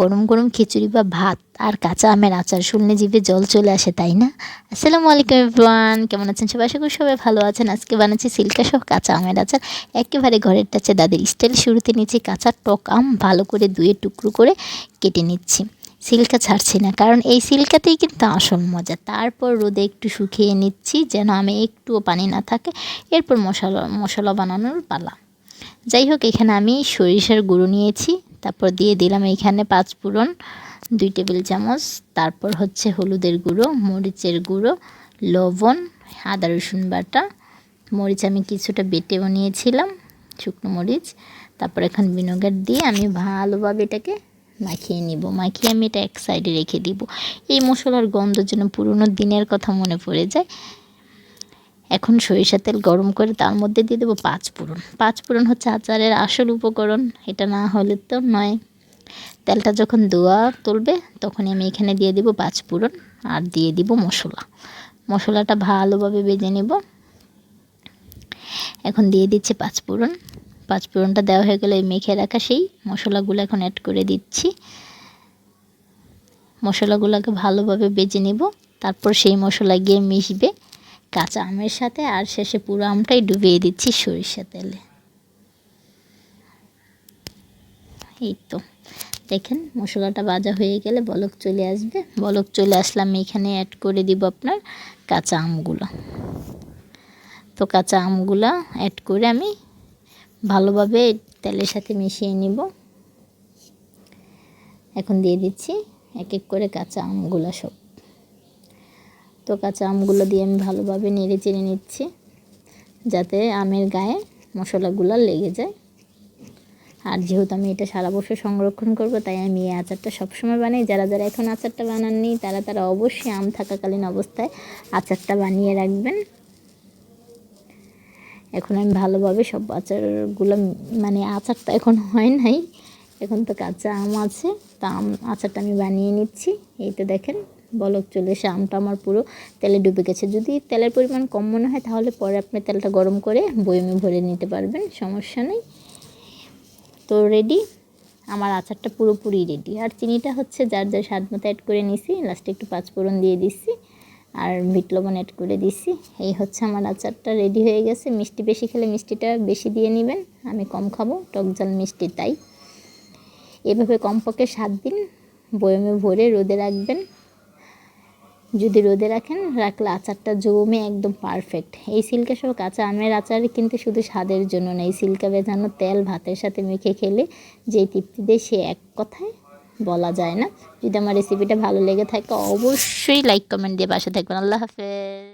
গরম গরম খিচুড়ি বা ভাত আর কাঁচা আমের আচার শুনলে জিভে জল চলে আসে, তাই না? আসসালামু আলাইকুম এভরিওয়ান কেমন আছেন সবাই? আশা করি সবাই ভালো আছেন। আজকে বানাচ্ছি সিল্কা সহ কাঁচা আমের আচার। একেবারে ঘরের টাচে দাদের স্টাইল শুরুতে নিচ্ছি কাঁচা টক আম, ভালো করে দুয়ে টুকরো করে কেটে নিচ্ছি। সিল্কা ছাড়ছি না, কারণ এই সিল্কাতেই কিন্তু আসল মজা। তারপর রোদে একটু শুকিয়ে নিচ্ছি যেন আমি একটুও পানি না থাকে। এরপর মশলা মশলা বানানোর পালা। যাই হোক, এখানে আমি সরিষার গুঁড়ো নিয়েছি। তারপর দিয়ে দিলাম এখানে পাঁচ ফোড়ন, দুই টেবিল চামচ, তারপর হচ্ছে হলুদের গুঁড়ো, মরিচের গুঁড়ো, লবণ, আদা, রসুন বাটা। মরিচ আমি কিছুটা বেটেও নিয়েছিলাম, শুকনো মরিচ। তারপর এখন ভিনেগার দিয়ে আমি ভালোভাবে এটাকে মাখিয়ে নিব। মাখিয়ে আমি এটা এক সাইডে রেখে দিব। এই মশলার গন্ধ যেন পুরনো দিনের কথা মনে পড়ে যায়। এখন সরিষা তেল গরম করে তার মধ্যে দিয়ে দেবো পাঁচ ফোড়ন। হচ্ছে আচারের আসল উপকরণ, এটা না হলে তো নয়। তেলটা যখন দোয়া তুলবে, তখনই আমি এখানে দিয়ে দেবো পাঁচ ফোড়ন আর দিয়ে দিব মশলা। মশলাটা ভালোভাবে বেজে নেব। এখন দিয়ে দিচ্ছি পাঁচ ফোড়ন। পাঁচ ফোড়নটা দেওয়া হয়ে গেলে মেখে রাখা সেই মশলাগুলো এখন অ্যাড করে দিচ্ছি। মশলাগুলোকে ভালোভাবে বেজে নেব। তারপর সেই মশলা গিয়ে মিশবে। কাঁচা আমের সাথে আর শেষে পুরো আমটাই ডুবিয়ে দিচ্ছি সরিষা তেলে। এই তো। দেখেন, মশলাটা ভাজা হয়ে গেলে বলক চলে আসবে। বলক চলে আসলে আমি এখানে অ্যাড করে দিব আপনার কাঁচা আমগুলো। তো কাঁচা আমগুলো অ্যাড করে আমি ভালোভাবে তেলের সাথে মিশিয়ে নিব। এখন দিয়ে দিচ্ছি এক এক করে কাঁচা আমগুলো সব। তো কাঁচা আমগুলো দিয়ে আমি ভালোভাবে নেড়ে চেড়ে নিচ্ছি, যাতে আমের গায়ে মশলাগুলো লেগে যায়। আর যেহেতু আমি এটা সারা বছর সংরক্ষণ করব, তাই আমি এই আচারটা সবসময় বানাই। যারা যারা এখন আচারটা বানাননি, তারা তারা অবশ্যই আম থাকাকালীন অবস্থায় আচারটা বানিয়ে রাখবেন। এখন আমি ভালোভাবে সব আচারগুলো মানে আচারটা এখন হয় নাই, এখন তো কাঁচা আম আছে, তা আম, আচারটা আমি বানিয়ে নিচ্ছি। এই তো দেখেন। বলক চলে এসে আমটা আমার পুরো তেলে ডুবে গেছে। যদি তেলের পরিমাণ কম মনে হয়, তাহলে পরে আপনি তেলটা গরম করে বয়মে ভরে নিতে পারবেন, সমস্যা নেই। তো রেডি আমার আচারটা পুরোপুরি রেডি আর চিনিটা হচ্ছে যার যার স্বাদ মতো অ্যাড করে নিছি। লাস্টে একটু পাঁচফোড়ন দিয়ে দিচ্ছি আর বিট লবণ অ্যাড করে দিছি। এই হচ্ছে আমার আচারটা রেডি হয়ে গেছে। মিষ্টি বেশি খেলে মিষ্টিটা বেশি দিয়ে নেবেন। আমি কম খাব, টক মিষ্টি তাই। এভাবে কমপক্ষে সাত দিন বয়মে ভরে রোদে রাখবেন। যদি রোদে রাখেন, রাখলে আচারটা জমে একদম পারফেক্ট এই সিল্কা সব কাঁচা আমের আচার কিন্তু শুধু স্বাদের জন্য না, এই সিল্কা বেজানো তেল ভাতের সাথে মেখে খেলে যে তৃপ্তি দেয় সে এক কথায় বলা যায় না। যদি আমার রেসিপিটা ভালো লেগে থাকে, অবশ্যই লাইক কমেন্ট দিয়ে পাশে থাকবেন। আল্লাহ হাফেজ।